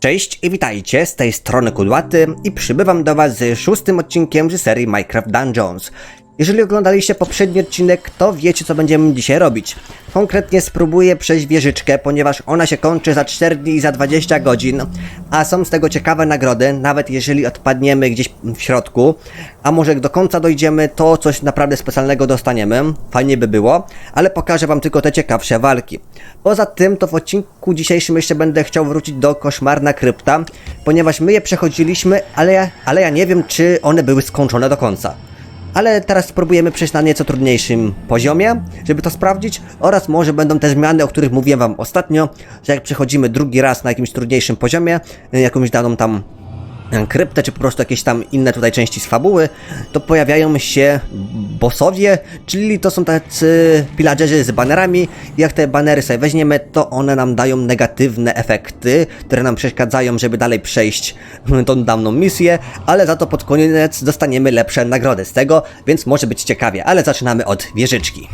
Cześć i witajcie, z tej strony Kudłaty i przybywam do was z szóstym odcinkiem z serii Minecraft Dungeons. Jeżeli oglądaliście poprzedni odcinek, to wiecie co będziemy dzisiaj robić. Konkretnie spróbuję przejść wieżyczkę, ponieważ ona się kończy za 4 dni i za 20 godzin, a są z tego ciekawe nagrody, nawet jeżeli odpadniemy gdzieś w środku, a może do końca dojdziemy, to coś naprawdę specjalnego dostaniemy, fajnie by było, ale pokażę wam tylko te ciekawsze walki. Poza tym, to w odcinku dzisiejszym jeszcze będę chciał wrócić do Koszmarna Krypta, ponieważ my je przechodziliśmy, ale ja, ale ja nie wiem, czy one były skończone do końca. Ale teraz spróbujemy przejść na nieco trudniejszym poziomie, żeby to sprawdzić. Oraz może będą te zmiany, o których mówiłem wam ostatnio, że jak przechodzimy drugi raz na jakimś trudniejszym poziomie, y, jakąś daną tam kryptę, czy po prostu jakieś tam inne tutaj części z fabuły, to pojawiają się bossowie, czyli to są tacy pillagerzy z banerami. Jak te banery sobie weźmiemy, to one nam dają negatywne efekty, które nam przeszkadzają, żeby dalej przejść tą daną misję, ale za to pod koniec dostaniemy lepsze nagrody z tego, więc może być ciekawie, ale zaczynamy od wieżyczki.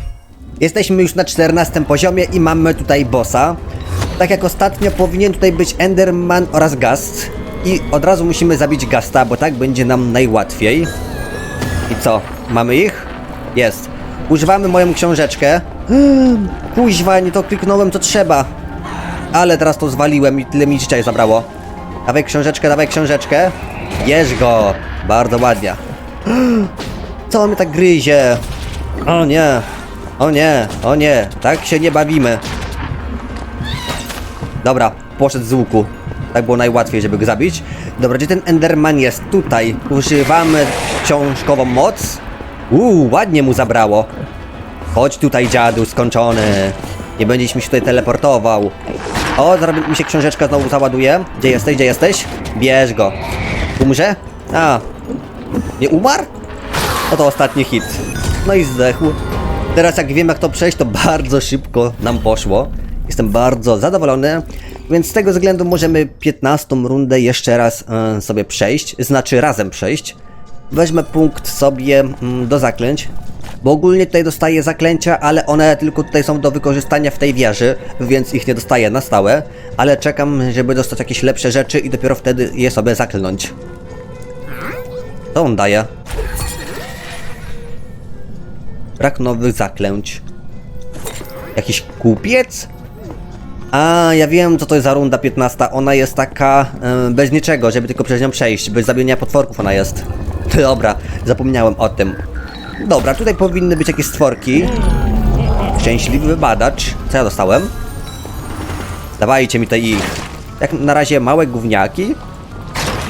Jesteśmy już na 14 poziomie i mamy tutaj bossa. Tak jak ostatnio powinien tutaj być Enderman oraz Gast. I od razu musimy zabić Gasta, bo tak będzie nam najłatwiej. I co? Mamy ich? Jest. Używamy moją książeczkę. Hmm, Kuźwa, nie to kliknąłem co trzeba. Ale teraz to zwaliłem i tyle mi życia zabrało. Dawaj książeczkę, dawaj książeczkę. Bierz go. Bardzo ładnie. Co on mnie tak gryzie? O nie. O nie, o nie. Tak się nie bawimy. Dobra, poszedł z łuku. Tak było najłatwiej, żeby go zabić. Dobra, gdzie ten Enderman jest? Tutaj. Używamy książkową moc. Uuu, ładnie mu zabrało. Chodź tutaj, dziadu skończony. Nie będziesz mi się tutaj teleportował. O, zaraz mi się książeczka znowu załaduje. Gdzie jesteś, gdzie jesteś? Bierz go. Umrze? A. Nie umarł? No to ostatni hit. No i zdechł. Teraz jak wiem jak to przejść, to bardzo szybko nam poszło. Jestem bardzo zadowolony, więc z tego względu możemy 15 rundę jeszcze raz e, sobie przejść, znaczy razem przejść. Weźmę punkt sobie mm, do zaklęć, bo ogólnie tutaj dostaję zaklęcia, ale one tylko tutaj są do wykorzystania w tej wieży, więc ich nie dostaję na stałe, ale czekam, żeby dostać jakieś lepsze rzeczy i dopiero wtedy je sobie zaklnąć. Co on daje? Brak nowych zaklęć. Jakiś kupiec? A, ja wiem co to jest za runda 15. Ona jest taka e, bez niczego, żeby tylko przez nią przejść. Bez zabijania potworków ona jest. Dobra, zapomniałem o tym. Dobra, tutaj powinny być jakieś stworki. Szczęśliwy badacz. Co ja dostałem? Dawajcie mi tutaj ich. Jak na razie małe gówniaki.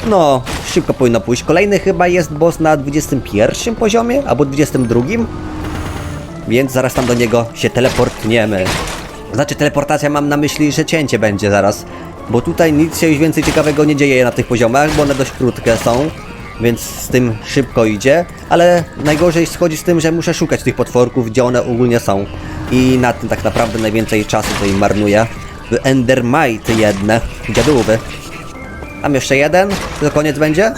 No, szybko powinno pójść. Kolejny chyba jest boss na 21 poziomie, albo 22. Więc zaraz tam do niego się teleportniemy. Znaczy teleportacja mam na myśli, że cięcie będzie zaraz. Bo tutaj nic się już więcej ciekawego nie dzieje na tych poziomach, bo one dość krótkie są. Więc z tym szybko idzie, ale najgorzej schodzi z tym, że muszę szukać tych potworków, gdzie one ogólnie są. I na tym tak naprawdę najwięcej czasu tutaj marnuję. Endermite jedne, dziadówy. Tam jeszcze jeden, to koniec będzie?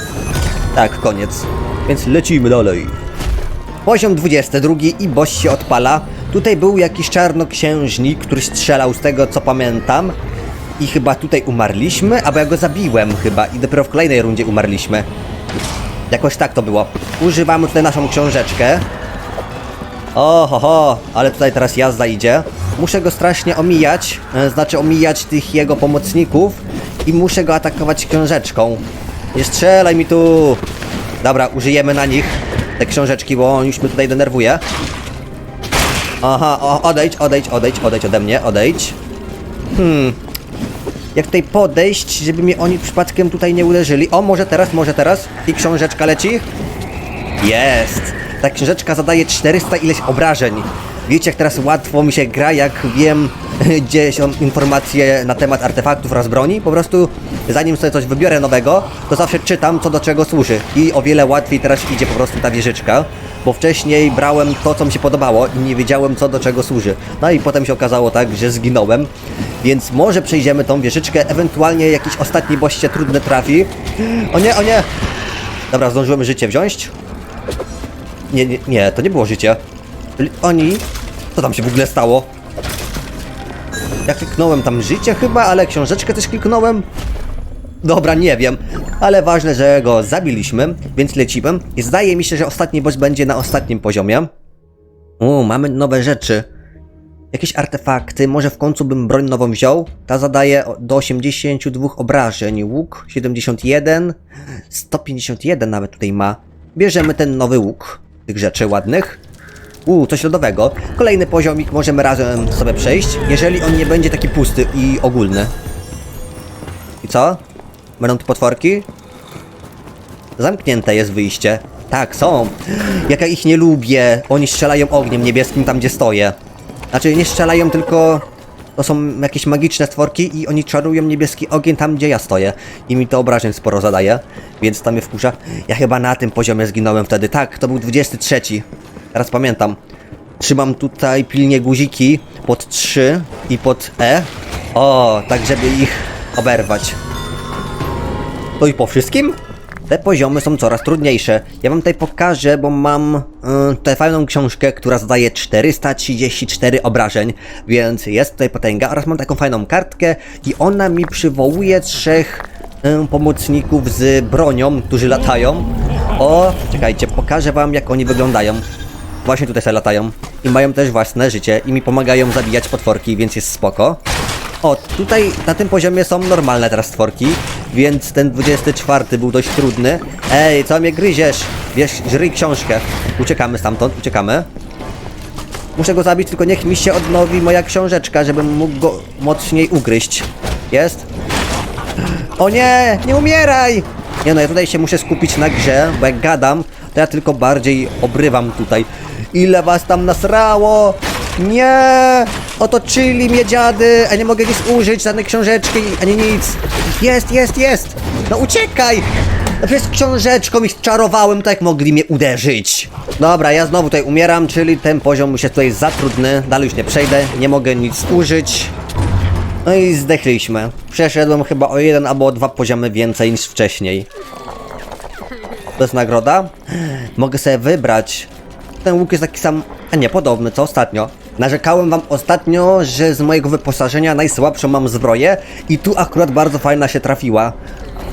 Tak, koniec. Więc lecimy dalej. Poziom 22 i boss się odpala. Tutaj był jakiś czarnoksiężnik, który strzelał z tego co pamiętam. I chyba tutaj umarliśmy, albo ja go zabiłem chyba i dopiero w kolejnej rundzie umarliśmy. Jakoś tak to było. Używamy tutaj naszą książeczkę. Oho, ho, ale tutaj teraz jazda idzie. Muszę go strasznie omijać, e, znaczy omijać tych jego pomocników i muszę go atakować książeczką. Nie strzelaj mi tu! Dobra, użyjemy na nich te książeczki, bo on już mnie tutaj denerwuje. Aha, o, odejdź, odejdź, odejdź, odejdź ode mnie, odejdź. Hmm. Jak tutaj podejść, żeby mnie oni przypadkiem tutaj nie uderzyli? O, może teraz, może teraz. I książeczka leci? Jest! Ta książeczka zadaje 400 ileś obrażeń. Wiecie, jak teraz łatwo mi się gra, jak wiem, gdzie są informacje na temat artefaktów oraz broni. Po prostu, zanim sobie coś wybiorę nowego, to zawsze czytam, co do czego służy. I o wiele łatwiej teraz idzie po prostu ta wieżyczka. Bo wcześniej brałem to, co mi się podobało i nie wiedziałem, co do czego służy. No i potem się okazało tak, że zginąłem. Więc może przejdziemy tą wieżyczkę, ewentualnie jakiś ostatni się trudny trafi. O nie, o nie! Dobra, zdążyłem życie wziąć. Nie, nie, nie, to nie było życie. Oni... Co tam się w ogóle stało? Ja kliknąłem tam życie chyba, ale książeczkę też kliknąłem. Dobra, nie wiem, ale ważne, że go zabiliśmy, więc lecimy. I zdaje mi się, że ostatni boss będzie na ostatnim poziomie. U, mamy nowe rzeczy. Jakieś artefakty, może w końcu bym broń nową wziął. Ta zadaje do 82 obrażeń. Łuk 71, 151 nawet tutaj ma. Bierzemy ten nowy łuk, tych rzeczy ładnych. Uuu, coś lodowego. Kolejny poziomik możemy razem sobie przejść, jeżeli on nie będzie taki pusty i ogólny. I co? Będą tu potworki? Zamknięte jest wyjście. Tak, są. Jak ja ich nie lubię. Oni strzelają ogniem niebieskim tam, gdzie stoję. Znaczy, nie strzelają, tylko to są jakieś magiczne stworki i oni czarują niebieski ogień tam, gdzie ja stoję. I mi to obrażeń sporo zadaje, więc tam mnie wkurza. Ja chyba na tym poziomie zginąłem wtedy. Tak, to był 23. Teraz pamiętam. Trzymam tutaj pilnie guziki pod 3 i pod E. O, tak żeby ich oberwać. To i po wszystkim? Te poziomy są coraz trudniejsze. Ja wam tutaj pokażę, bo mam y, tutaj fajną książkę, która zadaje 434 obrażeń, więc jest tutaj potęga. Oraz mam taką fajną kartkę i ona mi przywołuje trzech y, pomocników z bronią, którzy latają. O, czekajcie, pokażę wam jak oni wyglądają. Właśnie tutaj sobie latają. I mają też własne życie i mi pomagają zabijać potworki, więc jest spoko. O, tutaj na tym poziomie są normalne teraz stworki, więc ten 24 był dość trudny. Ej, co mnie gryziesz? Wiesz, żryj książkę. Uciekamy stamtąd, uciekamy. Muszę go zabić, tylko niech mi się odnowi moja książeczka, żebym mógł go mocniej ugryźć. Jest? O nie, nie umieraj! Nie no, ja tutaj się muszę skupić na grze, bo jak gadam, to ja tylko bardziej obrywam tutaj. Ile was tam nasrało? Nie! Otoczyli mnie dziady, a nie mogę nic użyć, żadnej książeczki, ani nic. Jest, jest, jest! No uciekaj! No przecież książeczką ich czarowałem, tak mogli mnie uderzyć. Dobra, ja znowu tutaj umieram, czyli ten poziom już jest tutaj za trudny, dalej już nie przejdę, nie mogę nic użyć. No i zdechliśmy. Przeszedłem chyba o jeden albo o dwa poziomy więcej niż wcześniej. To jest nagroda? Mogę sobie wybrać. Ten łuk jest taki sam, a nie, podobny, co ostatnio. Narzekałem wam ostatnio, że z mojego wyposażenia najsłabszą mam zbroję i tu akurat bardzo fajna się trafiła.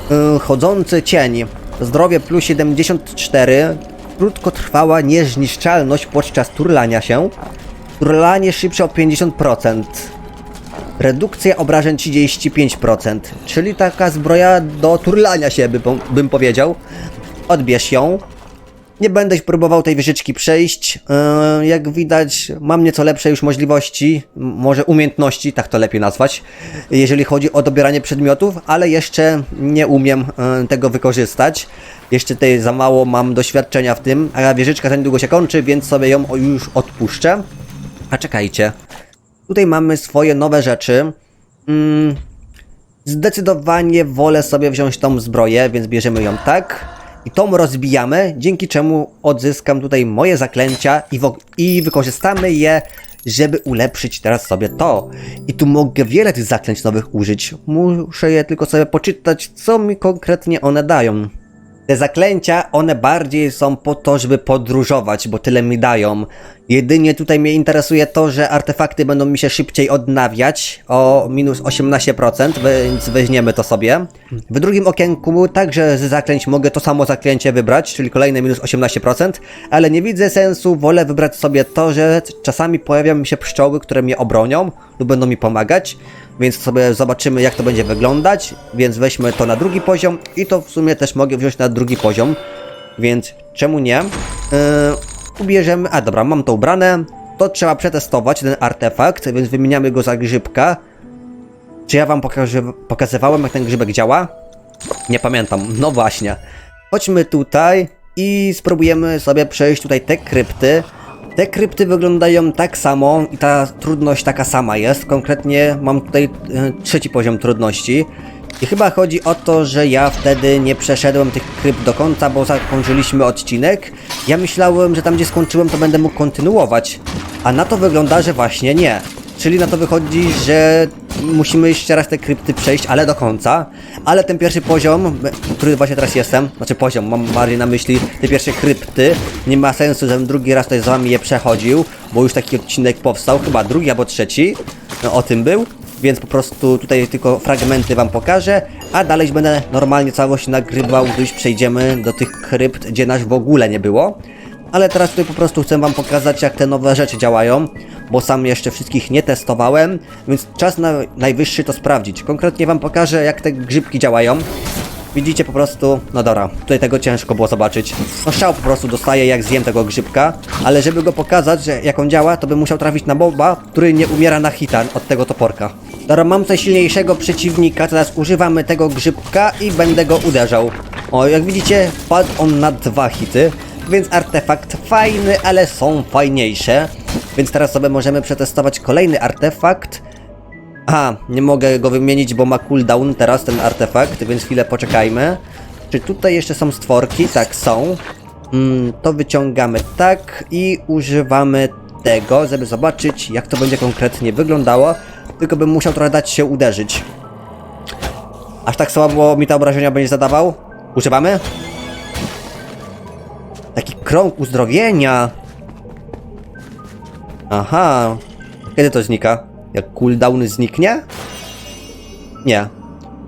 Yy, chodzący cień. Zdrowie plus 74. Krótkotrwała niezniszczalność podczas turlania się. Turlanie szybsze o 50%. Redukcja obrażeń 35%, czyli taka zbroja do turlania się, bym powiedział. Odbierz ją. Nie będę próbował tej wieżyczki przejść. Yy, jak widać, mam nieco lepsze już możliwości, może umiejętności, tak to lepiej nazwać, jeżeli chodzi o dobieranie przedmiotów, ale jeszcze nie umiem yy, tego wykorzystać. Jeszcze tutaj za mało mam doświadczenia w tym, a wieżyczka za niedługo się kończy, więc sobie ją już odpuszczę. A czekajcie. Tutaj mamy swoje nowe rzeczy. Mm, zdecydowanie wolę sobie wziąć tą zbroję, więc bierzemy ją tak. I tą rozbijamy, dzięki czemu odzyskam tutaj moje zaklęcia i, i wykorzystamy je, żeby ulepszyć teraz sobie to. I tu mogę wiele tych zaklęć nowych użyć. Muszę je tylko sobie poczytać, co mi konkretnie one dają. Te zaklęcia, one bardziej są po to, żeby podróżować, bo tyle mi dają. Jedynie tutaj mnie interesuje to, że artefakty będą mi się szybciej odnawiać o minus 18%, więc weźmiemy to sobie. W drugim okienku także z zaklęć mogę to samo zaklęcie wybrać, czyli kolejne minus 18%, ale nie widzę sensu, wolę wybrać sobie to, że czasami pojawią mi się pszczoły, które mnie obronią lub będą mi pomagać, więc sobie zobaczymy jak to będzie wyglądać, więc weźmy to na drugi poziom i to w sumie też mogę wziąć na drugi poziom, więc czemu nie? Yy, ubierzemy, a dobra, mam to ubrane, to trzeba przetestować ten artefakt, więc wymieniamy go za grzybka. Czy ja wam pokaże, pokazywałem jak ten grzybek działa? Nie pamiętam, no właśnie. Chodźmy tutaj i spróbujemy sobie przejść tutaj te krypty. Te krypty wyglądają tak samo i ta trudność taka sama jest. Konkretnie mam tutaj e, trzeci poziom trudności. I chyba chodzi o to, że ja wtedy nie przeszedłem tych krypt do końca, bo zakończyliśmy odcinek. Ja myślałem, że tam gdzie skończyłem to będę mógł kontynuować. A na to wygląda, że właśnie nie. Czyli na to wychodzi, że musimy jeszcze raz te krypty przejść, ale do końca. Ale ten pierwszy poziom, który właśnie teraz jestem, znaczy poziom, mam bardziej na myśli te pierwsze krypty, nie ma sensu, żebym drugi raz tutaj z wami je przechodził, bo już taki odcinek powstał, chyba drugi albo trzeci, no, o tym był. Więc po prostu tutaj tylko fragmenty wam pokażę, a dalej będę normalnie całość nagrywał, gdy już przejdziemy do tych krypt, gdzie nas w ogóle nie było. Ale teraz tutaj po prostu chcę wam pokazać, jak te nowe rzeczy działają, bo sam jeszcze wszystkich nie testowałem, więc czas na najwyższy to sprawdzić. Konkretnie wam pokażę, jak te grzybki działają. Widzicie po prostu, no dobra, tutaj tego ciężko było zobaczyć. No strzał po prostu dostaję jak zjem tego grzybka, ale żeby go pokazać, że jak on działa, to bym musiał trafić na boba, który nie umiera na hita od tego toporka. Dobra, mam coś silniejszego przeciwnika, teraz używamy tego grzybka i będę go uderzał. O, jak widzicie, padł on na dwa hity, więc artefakt fajny, ale są fajniejsze. Więc teraz sobie możemy przetestować kolejny artefakt, Aha, nie mogę go wymienić, bo ma cooldown teraz ten artefakt, więc chwilę poczekajmy. Czy tutaj jeszcze są stworki? Tak, są. Mm, to wyciągamy tak i używamy tego, żeby zobaczyć, jak to będzie konkretnie wyglądało. Tylko bym musiał trochę dać się uderzyć. Aż tak słabo mi te obrażenia będzie zadawał? Używamy? Taki krąg uzdrowienia. Aha. Kiedy to znika? Jak cooldown zniknie? Nie.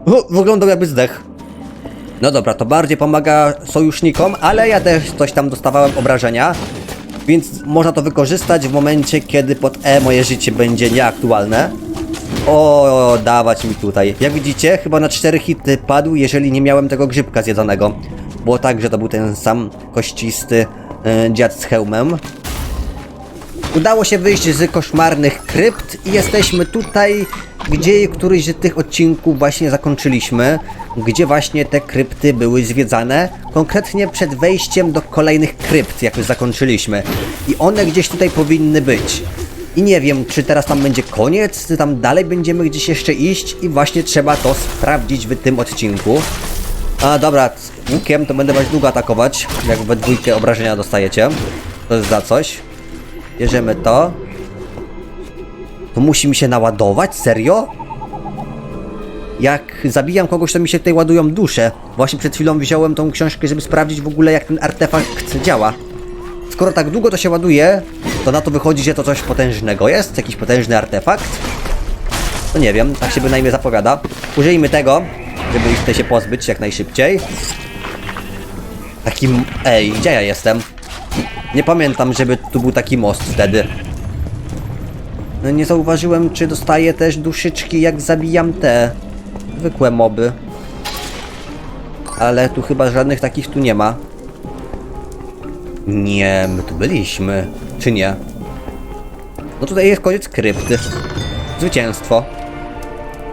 O, wyglądał jakby zdech. No dobra, to bardziej pomaga sojusznikom, ale ja też coś tam dostawałem obrażenia. Więc można to wykorzystać w momencie, kiedy pod E moje życie będzie nieaktualne. O, dawać mi tutaj. Jak widzicie, chyba na 4 hity padł, jeżeli nie miałem tego grzybka zjedzonego. Było tak, że to był ten sam kościsty e, dziad z hełmem. Udało się wyjść z koszmarnych krypt i jesteśmy tutaj, gdzie któryś z tych odcinków właśnie zakończyliśmy, gdzie właśnie te krypty były zwiedzane, konkretnie przed wejściem do kolejnych krypt, jak już zakończyliśmy. I one gdzieś tutaj powinny być. I nie wiem, czy teraz tam będzie koniec, czy tam dalej będziemy gdzieś jeszcze iść i właśnie trzeba to sprawdzić w tym odcinku. A dobra, z łukiem to będę was długo atakować, jak we dwójkę obrażenia dostajecie. To jest za coś. Bierzemy to. To musi mi się naładować? Serio? Jak zabijam kogoś, to mi się tutaj ładują dusze. Właśnie przed chwilą wziąłem tą książkę, żeby sprawdzić w ogóle, jak ten artefakt działa. Skoro tak długo to się ładuje, to na to wychodzi, że to coś potężnego jest? Jakiś potężny artefakt? No nie wiem, tak się bynajmniej zapowiada. Użyjmy tego, żeby ich tutaj się pozbyć jak najszybciej. Takim... Ej, gdzie ja jestem? Nie pamiętam, żeby tu był taki most wtedy. No Nie zauważyłem, czy dostaję też duszyczki, jak zabijam te zwykłe moby. Ale tu chyba żadnych takich tu nie ma. Nie, my tu byliśmy. Czy nie? No tutaj jest koniec krypty. Zwycięstwo.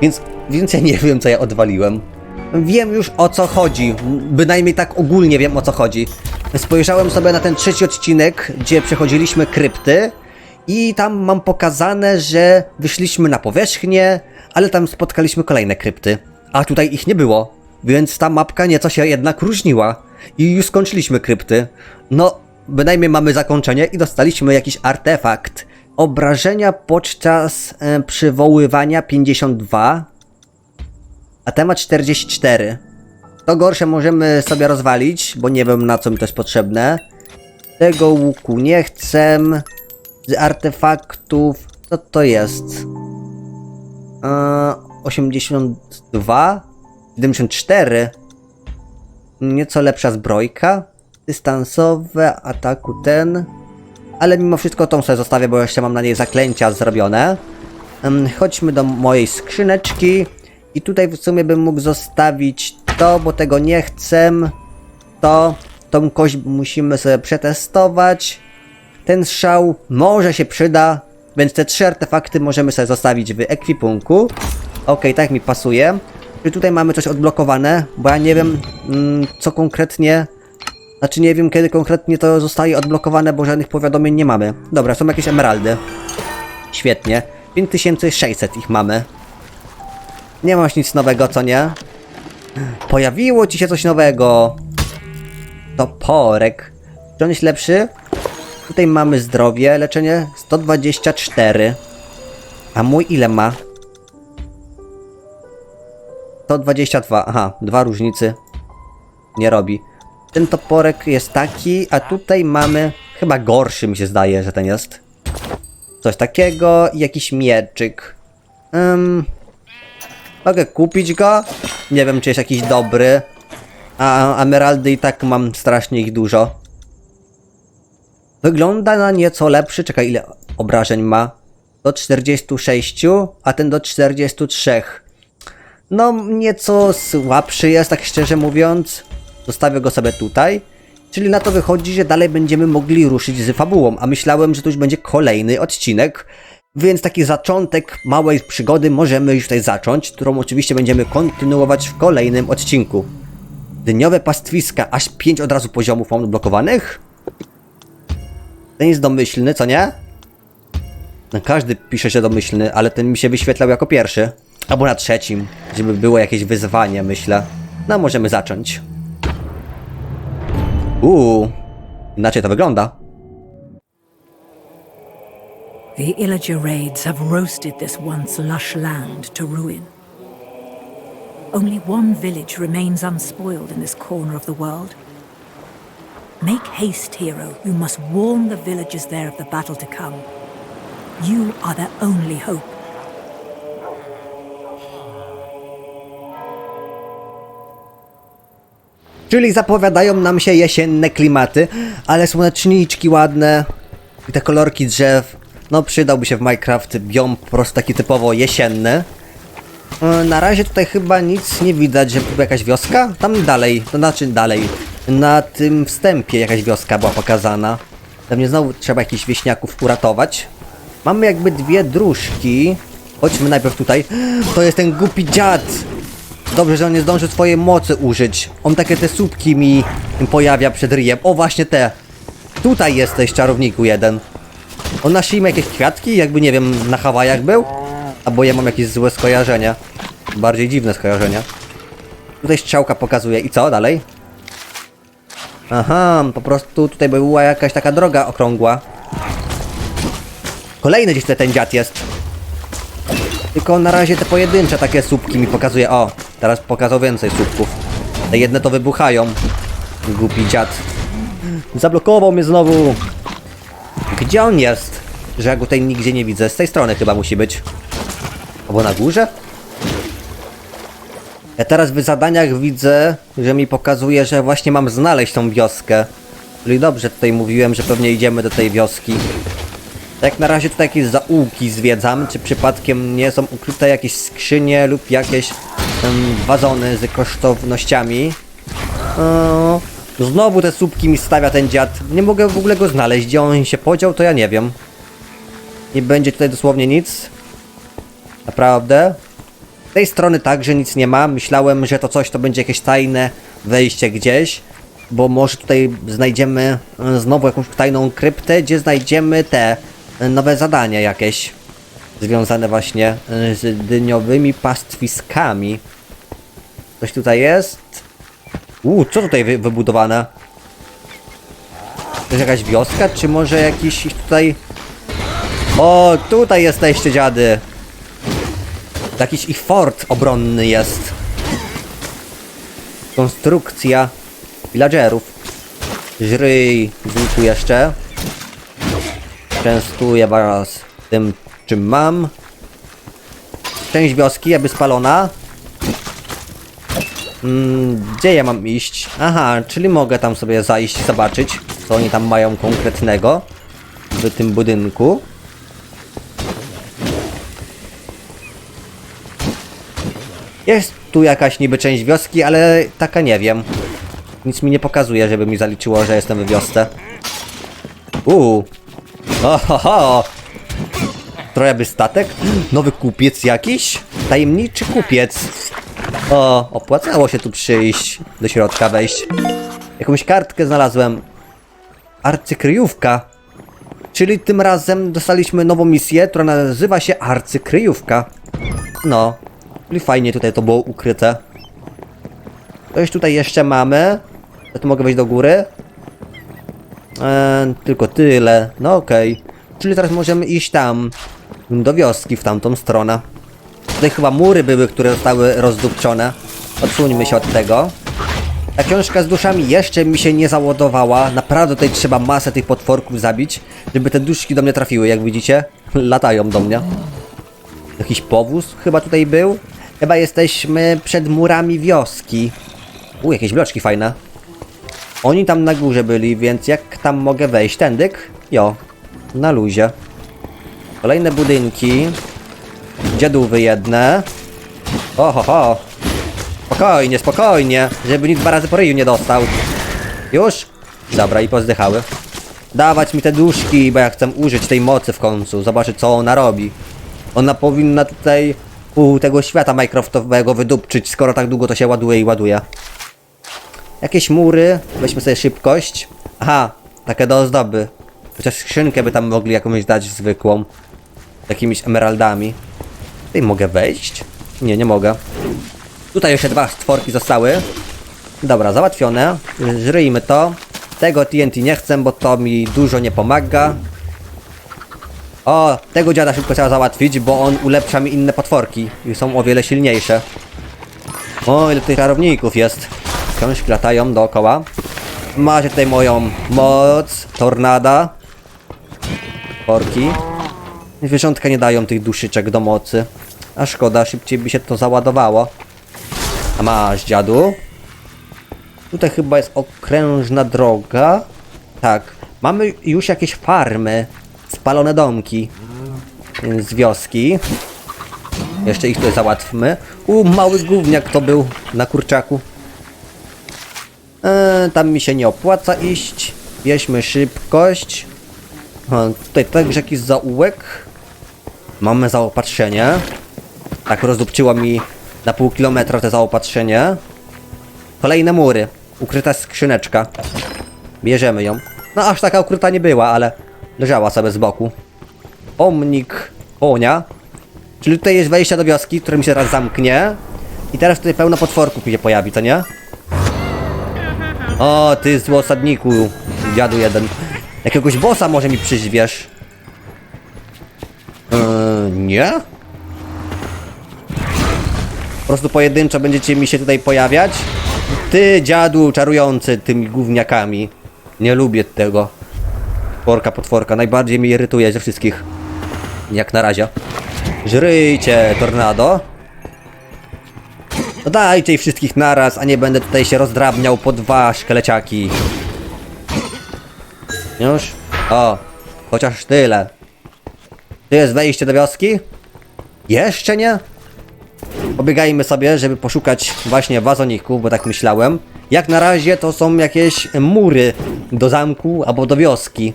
Więc, więc ja nie wiem, co ja odwaliłem. Wiem już o co chodzi. Bynajmniej tak ogólnie wiem o co chodzi. Spojrzałem sobie na ten trzeci odcinek, gdzie przechodziliśmy krypty. I tam mam pokazane, że wyszliśmy na powierzchnię, ale tam spotkaliśmy kolejne krypty. A tutaj ich nie było. Więc ta mapka nieco się jednak różniła. I już skończyliśmy krypty. No, bynajmniej mamy zakończenie i dostaliśmy jakiś artefakt. Obrażenia podczas e, przywoływania 52, a temat 44. To gorsze możemy sobie rozwalić, bo nie wiem na co mi to jest potrzebne. Tego łuku nie chcę. Z artefaktów, co to jest? Eee, 82? 74? Nieco lepsza zbrojka. Dystansowe, ataku ten. Ale mimo wszystko tą sobie zostawię, bo jeszcze mam na niej zaklęcia zrobione. Chodźmy do mojej skrzyneczki. I tutaj w sumie bym mógł zostawić to, bo tego nie chcę. To, tą kość musimy sobie przetestować. Ten strzał może się przyda, więc te trzy artefakty możemy sobie zostawić w ekwipunku. Okej, tak mi pasuje. Czy tutaj mamy coś odblokowane? Bo ja nie wiem, mm, co konkretnie... Znaczy nie wiem, kiedy konkretnie to zostaje odblokowane, bo żadnych powiadomień nie mamy. Dobra, są jakieś emeraldy. Świetnie. 5600 ich mamy. Nie masz nic nowego, co nie? Pojawiło ci się coś nowego. Toporek. Czy on jest lepszy? Tutaj mamy zdrowie, leczenie 124. A mój ile ma? 122. Aha, dwa różnicy. Nie robi. Ten toporek jest taki, a tutaj mamy... Chyba gorszy mi się zdaje, że ten jest. Coś takiego i jakiś mieczyk. Ym, mogę kupić go. Nie wiem, czy jest jakiś dobry. A emeraldy i tak mam strasznie ich dużo. Wygląda na nieco lepszy. Czekaj, ile obrażeń ma? Do 46, a ten do 43. No, nieco słabszy jest, tak szczerze mówiąc. Zostawię go sobie tutaj. Czyli na to wychodzi, że dalej będziemy mogli ruszyć z fabułą, a myślałem, że to już będzie kolejny odcinek. Więc taki zaczątek małej przygody możemy już tutaj zacząć, którą oczywiście będziemy kontynuować w kolejnym odcinku. Dniowe pastwiska, aż 5 od razu poziomów mam odblokowanych? Ten jest domyślny, co nie? No, każdy pisze się domyślny, ale ten mi się wyświetlał jako pierwszy. Albo na trzecim, żeby było jakieś wyzwanie, myślę. No, możemy zacząć. Uuu, inaczej to wygląda. The Illager raids have roasted this once lush land to ruin. Only one village remains unspoiled in this corner of the world. Make haste, hero. You must warn the villagers there of the battle to come. You are their only hope. Czyli zapowiadają nam się jesienne klimaty, ale słoneczniczki ładne i te kolorki drzew. No przydałby się w Minecraft biom po prostu taki typowo jesienny. E, Na razie tutaj chyba nic nie widać, że była jakaś wioska. Tam dalej, to znaczy dalej. Na tym wstępie jakaś wioska była pokazana. Pewnie znowu trzeba jakichś wieśniaków uratować. Mamy jakby dwie dróżki. Chodźmy najpierw tutaj. To jest ten głupi dziad! Dobrze, że on nie zdąży swojej mocy użyć. On takie te słupki mi pojawia przed ryjem. O, właśnie te. Tutaj jesteś, czarowniku jeden. On na szyi ma jakieś kwiatki, jakby nie wiem, na Hawajach był? Albo ja mam jakieś złe skojarzenia. Bardziej dziwne skojarzenia. Tutaj strzałka pokazuje. I co dalej? Aha, po prostu tutaj była jakaś taka droga okrągła. Kolejny gdzieś ten dziad jest. Tylko na razie te pojedyncze takie słupki mi pokazuje. O, teraz pokazał więcej słupków. Te jedne to wybuchają. Głupi dziad. Zablokował mnie znowu. Gdzie on jest? Że ja go tutaj nigdzie nie widzę. Z tej strony chyba musi być. Albo na górze? Ja teraz w zadaniach widzę, że mi pokazuje, że właśnie mam znaleźć tą wioskę. Czyli dobrze tutaj mówiłem, że pewnie idziemy do tej wioski. Jak na razie tutaj jakieś zaułki zwiedzam, czy przypadkiem nie są ukryte jakieś skrzynie lub jakieś em, wazony z kosztownościami. O, znowu te słupki mi stawia ten dziad. Nie mogę w ogóle go znaleźć. Gdzie on się podział, to ja nie wiem. Nie będzie tutaj dosłownie nic. Naprawdę. Z tej strony także nic nie ma. Myślałem, że to coś to będzie jakieś tajne wejście gdzieś. Bo może tutaj znajdziemy e, znowu jakąś tajną kryptę, gdzie znajdziemy te e, nowe zadania jakieś. Związane właśnie e, z dyniowymi pastwiskami. Coś tutaj jest? Uuu, co tutaj wy wybudowane? To jest jakaś wioska, czy może jakiś tutaj... O, tutaj jesteście dziady! Jakiś ich fort obronny jest. Konstrukcja villagerów. Żryj, zniku jeszcze. Częstuję was tym, czym mam. Część wioski jakby spalona. Mm, gdzie ja mam iść? Aha, czyli mogę tam sobie zajść, zobaczyć, co oni tam mają konkretnego w tym budynku. Jest tu jakaś niby część wioski, ale taka nie wiem. Nic mi nie pokazuje, żeby mi zaliczyło, że jestem w wiosce. Uuu. Ohoho. Trochę by statek. Nowy kupiec jakiś? Tajemniczy kupiec. O, opłacało się tu przyjść, do środka wejść. Jakąś kartkę znalazłem. Arcykryjówka. Czyli tym razem dostaliśmy nową misję, która nazywa się Arcykryjówka. No, czyli fajnie tutaj to było ukryte. Coś tutaj jeszcze mamy. Ja tu mogę wejść do góry. Eee, tylko tyle. No okej. Czyli teraz możemy iść tam. Do wioski w tamtą stronę. Tutaj chyba mury były, które zostały rozdupczone. Odsuńmy się od tego. Ta książka z duszami jeszcze mi się nie załadowała. Naprawdę tutaj trzeba masę tych potworków zabić, żeby te duszki do mnie trafiły. Jak widzicie, latają do mnie. Jakiś powóz chyba tutaj był. Chyba jesteśmy przed murami wioski. U, jakieś bloczki fajne. Oni tam na górze byli, więc jak tam mogę wejść? Tędyk? Jo, na luzie. Kolejne budynki. Dziadówy jedne. Oho, ho. Spokojnie, spokojnie, żeby nikt dwa razy po ryju nie dostał. Już? Dobra, i pozdychały. Dawać mi te duszki, bo ja chcę użyć tej mocy w końcu, zobaczyć co ona robi. Ona powinna tutaj u tego świata Minecraftowego wydupczyć, skoro tak długo to się ładuje i ładuje. Jakieś mury, weźmy sobie szybkość. Aha, takie do ozdoby. Chociaż skrzynkę by tam mogli jakąś dać zwykłą. Jakimiś emeraldami. Tutaj mogę wejść? Nie, nie mogę. Tutaj jeszcze dwa stworki zostały. Dobra, załatwione. Żryjmy to. Tego TNT nie chcę, bo to mi dużo nie pomaga. O, tego dziada szybko trzeba załatwić, bo on ulepsza mi inne potworki i są o wiele silniejsze. O, ile tych czarowników jest. Książki latają dookoła. Macie tutaj moją moc, tornada. Porki. Zwierzątka nie dają tych duszyczek do mocy. A szkoda, szybciej by się to załadowało. A masz, dziadu. Tutaj chyba jest okrężna droga. Tak. Mamy już jakieś farmy. Spalone domki. y, Z wioski. Jeszcze ich tutaj załatwmy. U, mały gówniak to był na kurczaku. E, tam mi się nie opłaca iść. Bierzmy szybkość. Tutaj także jakiś zaułek. Mamy zaopatrzenie. Tak rozdupczyło mi na pół kilometra te zaopatrzenie. Kolejne mury. Ukryta skrzyneczka. Bierzemy ją. No aż taka ukryta nie była, ale leżała sobie z boku. Omnik konia. Czyli tutaj jest wejście do wioski, które mi się teraz zamknie. I teraz tutaj pełno potworków mi się pojawi, to nie? O, ty zły osadniku, dziadu jeden. Jakiegoś bossa może mi przyźwiesz? Eee, nie? Po prostu pojedynczo będziecie mi się tutaj pojawiać? Ty, dziadu czarujący tymi gówniakami. Nie lubię tego. Potworka, potworka. Najbardziej mnie irytuje ze wszystkich. Jak na razie. Żryjcie, tornado. No dajcie ich wszystkich naraz, a nie będę tutaj się rozdrabniał po dwa szkeleciaki. Już? O, chociaż tyle. Tu jest wejście do wioski? Jeszcze nie? Pobiegajmy sobie, żeby poszukać właśnie wazoników, bo tak myślałem. Jak na razie to są jakieś mury do zamku albo do wioski.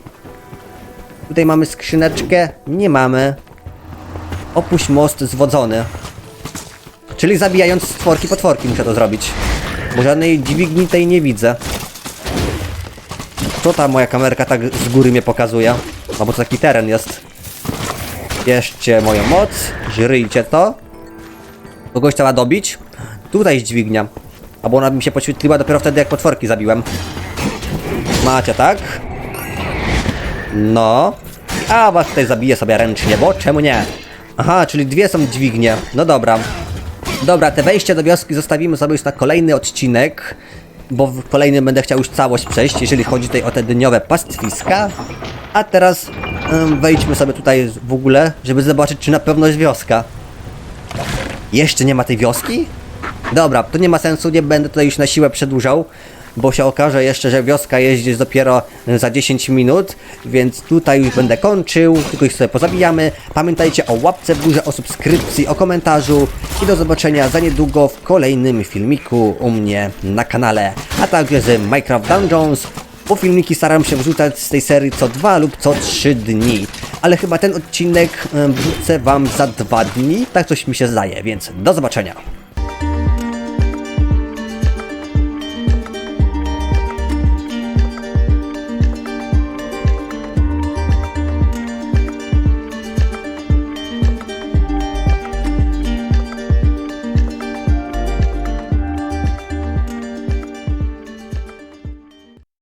Tutaj mamy skrzyneczkę? Nie mamy. Opuść most zwodzony. Czyli zabijając stworki potworki muszę to zrobić. Bo żadnej dźwigni tej nie widzę. Co ta moja kamerka tak z góry mnie pokazuje? Albo to taki teren jest. Bierzcie moją moc, żryjcie to. Kogoś trzeba dobić. Tutaj jest dźwignia. Albo ona mi się poświetliła dopiero wtedy, jak potworki zabiłem. Macie, tak? No. A was tutaj zabiję sobie ręcznie, bo czemu nie? Aha, czyli dwie są dźwignie. No dobra. Dobra, te wejście do wioski zostawimy sobie już na kolejny odcinek, bo w kolejnym będę chciał już całość przejść, jeżeli chodzi tutaj o te dniowe pastwiska. A teraz wejdźmy sobie tutaj w ogóle, żeby zobaczyć, czy na pewno jest wioska. Jeszcze nie ma tej wioski? Dobra, to nie ma sensu, nie będę tutaj już na siłę przedłużał, bo się okaże jeszcze, że wioska jeździ dopiero za 10 minut, więc tutaj już będę kończył, tylko ich sobie pozabijamy. Pamiętajcie o łapce w górze, o subskrypcji, o komentarzu i do zobaczenia za niedługo w kolejnym filmiku u mnie na kanale, a także z Minecraft Dungeons, bo filmiki staram się wrzucać z tej serii co dwa lub co trzy dni. Ale chyba ten odcinek wrzucę wam za dwa dni, tak coś mi się zdaje, więc do zobaczenia.